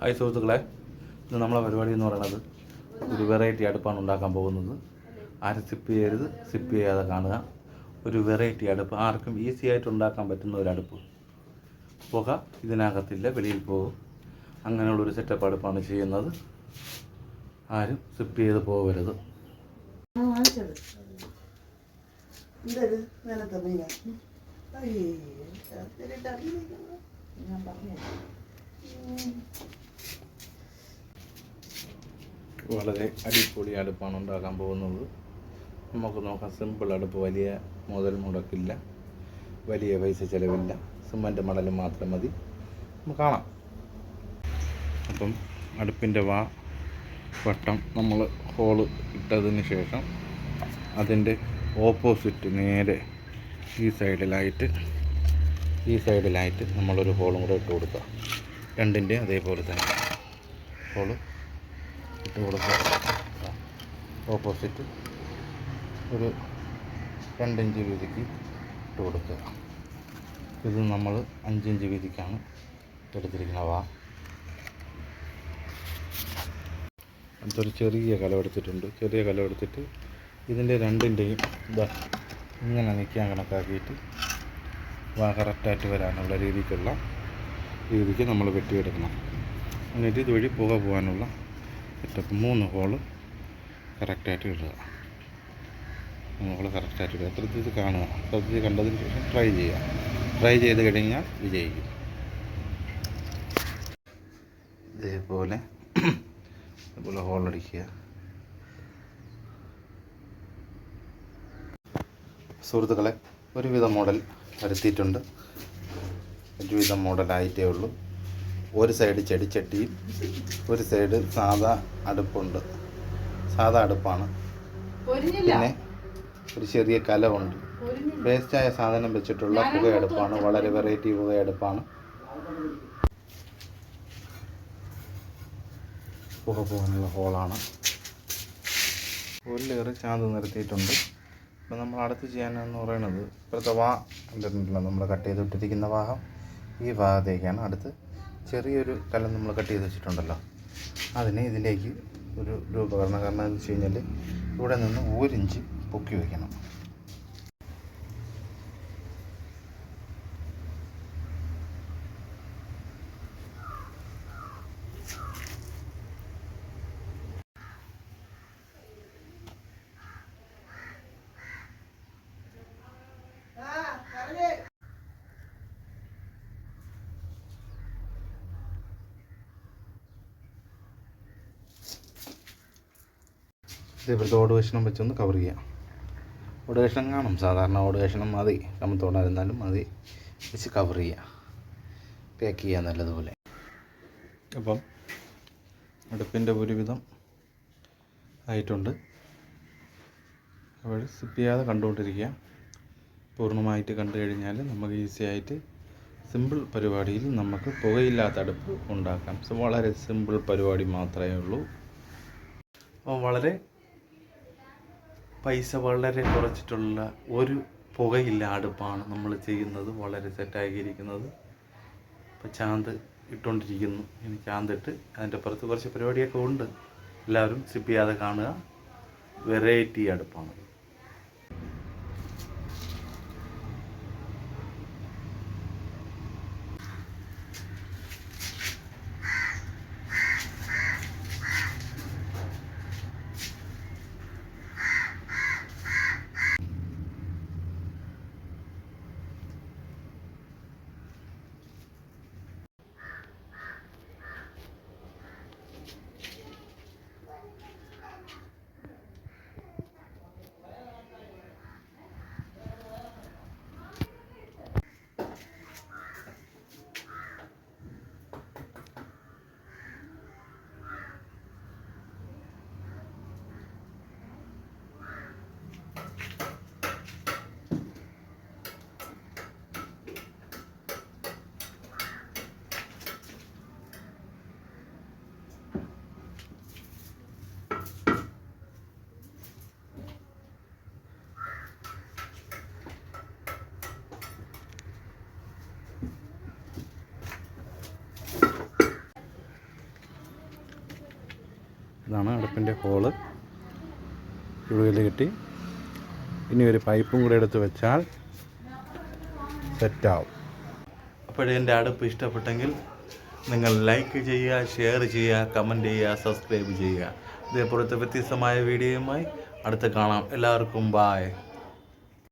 Hi സുഹൃത്തുക്കളെ ഇന്ന് നമ്മളെ പരിപാടി എന്ന് പറയുന്നത് ഒരു വെറൈറ്റി അടുപ്പാണ് ഉണ്ടാക്കാൻ പോകുന്നത്. ആരും സിപ്പ് ചെയ്യരുത് സിപ്പ് ചെയ്യാതെ കാണുക. ഒരു വെറൈറ്റി അടുപ്പ് ആർക്കും ഈസി ആയിട്ട് ഉണ്ടാക്കാൻ പറ്റുന്ന ഒരു അടുപ്പ്. പുക ഇതിനകത്തില്ല വെളിയിൽ പോകും. അങ്ങനെയുള്ളൊരു സെറ്റപ്പ് അടുപ്പാണ് ചെയ്യുന്നത്. ആരും സിപ്പ് ചെയ്ത് പോകരുത്. ഞാൻ പറഞ്ഞു വളരെ അടിപൊളി അടുപ്പാണ് ഉണ്ടാക്കാൻ പോകുന്നത്. നമുക്ക് നോക്കാം സിമ്പിൾ അടുപ്പ് വലിയ മുതൽ മുടക്കില്ല. വലിയ പൈസ ചിലവില്ല. സിമന്റ് മടൽ മാത്രം മതി. നമുക്ക് കാണാം. അപ്പം അടുപ്പിന്റെ വാ വട്ടം നമ്മൾ ഹോൾ ഇട്ടതിന് ശേഷം അതിന്റെ ഓപ്പോസിറ്റ് നേരെ ഈ സൈഡിലായിട്ട് ഈ സൈഡിലായിട്ട് നമ്മളൊരു ഹോളും കൂടെ ഇട്ട് കൊടുക്കുക രണ്ടിന്റെ അതേപോലെ തന്നെ. ഹോൾ ഇട്ട് കൊടുക്കുക. ഓപ്പോസിറ്റ് ഒരു രണ്ടിഞ്ച് വീതിക്ക് ഇട്ട് കൊടുക്കുക. ഇത് നമ്മൾ അഞ്ചിഞ്ച് വീതിക്കാണ് എടുത്തിരിക്കുന്നത്. വാ. അടുത്തൊരു ചെറിയ കലമെടുത്തിട്ടുണ്ട് ചെറിയ കലമെടുത്തിട്ട് ഇതിന്റെ രണ്ടിന്റെയും ഇതാ ഇങ്ങനെ നിൽക്കാൻ കണക്കാക്കിയിട്ട് വാ കറക്റ്റായിട്ട് വരാനുള്ള രീതിക്കുള്ള രീതിക്ക് നമ്മൾ വെട്ടിയെടുക്കണം. എന്നിട്ട് ഇതുവഴി പുക പോകാനുള്ള സെറ്റപ്പ് മൂന്ന് ഹോൾ കറക്റ്റായിട്ട് ഇടുക. മൂന്ന് ഹോൾ കറക്റ്റായിട്ട് ഇടുക. ശ്രദ്ധിച്ച് കാണുക? ശ്രദ്ധിച്ച് കണ്ടതിന് ശേഷം ട്രൈ ചെയ്യുക. ട്രൈ ചെയ്ത് കഴിഞ്ഞാൽ വിജയിക്കും. ഇതേപോലെ ഇതുപോലെ ഹോളടിക്കുക സുഹൃത്തുക്കളെ ഒരുവിധം മോഡൽ വരുത്തിയിട്ടുണ്ട്. ഒരുവിധം മോഡലായിട്ടേ ഉള്ളൂ. ഒരു സൈഡ് ചെടിച്ചട്ടി ഒരു സൈഡ് സാധാ അടുപ്പുണ്ട്. സാധാ അടുപ്പാണ്. പിന്നെ ഒരു ചെറിയ കലമുണ്ട്. വേസ്റ്റായ സാധനം വെച്ചിട്ടുള്ള പുകയടുപ്പാണ്. വളരെ വെറൈറ്റി പുകയടുപ്പാണ്. പുക പോകാനുള്ള ഹോളാണ്. ഒരു ലെയർ ചാന്ത് നിർത്തിയിട്ടുണ്ട്. ഇപ്പം നമ്മൾ അടുത്ത് ചെയ്യാനെന്ന് പറയുന്നത് ഇപ്പോഴത്തെ വാ കണ്ടിട്ടുണ്ടല്ലോ നമ്മൾ കട്ട് ചെയ്ത് ഇട്ടിരിക്കുന്ന വാഹം. ഈ ഭാഗത്തേക്കാണ് അടുത്ത് ചെറിയൊരു കലം നമ്മൾ കട്ട് ചെയ്ത് വെച്ചിട്ടുണ്ടല്ലോ. അതിനെ ഇതിലേക്ക് ഒരു രൂപകരണം കാരണം എന്ന് വെച്ച് കഴിഞ്ഞാൽ ഇവിടെ നിന്ന് ഒരിഞ്ച് പൊക്കി വയ്ക്കണം ഇതേപോലത്തെ ഓട് കഷ്ണം വെച്ചൊന്ന് കവർ ചെയ്യാം. ഓട് കഷ്ണം കാണും. സാധാരണ ഓട് കഷ്ണം മതി കമ്മത്തോടായിരുന്നാലും മതി. വെച്ച് കവർ ചെയ്യുക പാക്ക് ചെയ്യുക നല്ലതുപോലെ. അപ്പം അടുപ്പിന്റെ ഒരുവിധം ആയിട്ടുണ്ട്. അപ്പോൾ സിപ്പ് ചെയ്യാതെ കണ്ടുകൊണ്ടിരിക്കുക. പൂർണമായിട്ട് കണ്ടു കഴിഞ്ഞാൽ നമുക്ക് ഈസി ആയിട്ട് സിമ്പിൾ പരിപാടിയിൽ നമുക്ക് പുകയില്ലാത്ത അടുപ്പ് ഉണ്ടാക്കാം. വളരെ സിമ്പിൾ പരിപാടി മാത്രമേ ഉള്ളൂ. അപ്പോൾ വളരെ പൈസ വളരെ കുറച്ചിട്ടുള്ള ഒരു പുകയില്ല അടുപ്പാണ് നമ്മൾ ചെയ്യുന്നത്. വളരെ സെറ്റാക്കിയിരിക്കുന്നത് ഇപ്പോൾ ചാന്ത് ഇട്ടുകൊണ്ടിരിക്കുന്നു. ഇനി ചാന്തിട്ട് അതിന്റെ പുറത്ത് കുറച്ച് പരിപാടിയൊക്കെ ഉണ്ട്. എല്ലാവരും സിപ്പ് ചെയ്യാതെ കാണുക. വെറൈറ്റി അടുപ്പാണ്. ഇതാണ് അടുപ്പിന്റെ ഹോൾ. ചുടുകല്ല് കിട്ടി. ഇനി ഒരു പൈപ്പും കൂടെ എടുത്ത് വെച്ചാൽ സെറ്റാവും. അപ്പോൾ എന്റെ അടുപ്പ് ഇഷ്ടപ്പെട്ടെങ്കിൽ നിങ്ങൾ ലൈക്ക് ചെയ്യുക ഷെയർ ചെയ്യുക കമന്റ് ചെയ്യുക സബ്സ്ക്രൈബ് ചെയ്യുക. ഇതേപോലത്തെ വ്യത്യസ്തമായ വീഡിയോയുമായി അടുത്ത് കാണാം. എല്ലാവർക്കും ബായ്